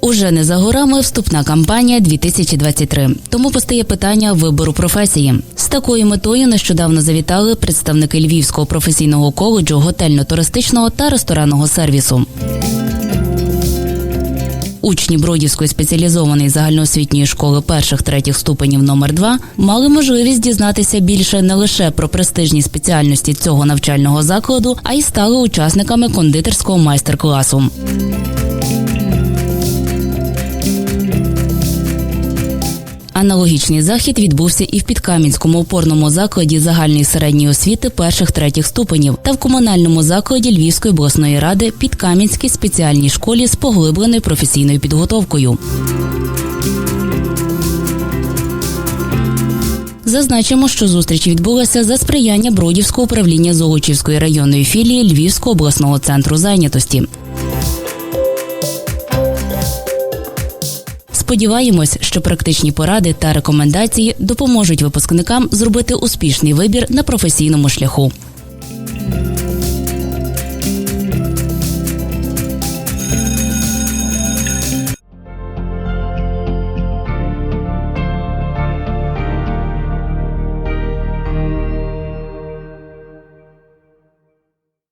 Уже не за горами вступна кампанія 2023. Тому постає питання вибору професії. З такою метою нещодавно завітали представники Львівського професійного коледжу готельно-туристичного та ресторанного сервісу. Учні Бродівської спеціалізованої загальноосвітньої школи перших третіх ступенів номер 2 мали можливість дізнатися більше не лише про престижні спеціальності цього навчального закладу, а й стали учасниками кондитерського майстер-класу. Аналогічний захід відбувся і в Підкам'янському опорному закладі загальної середньої освіти перших третіх ступенів та в комунальному закладі Львівської обласної ради Підкам'янській спеціальній школі з поглибленою професійною підготовкою. Зазначимо, що зустріч відбулася за сприяння Бродівського управління Золочівської районної філії Львівського обласного центру зайнятості. Сподіваємось, що практичні поради та рекомендації допоможуть випускникам зробити успішний вибір на професійному шляху.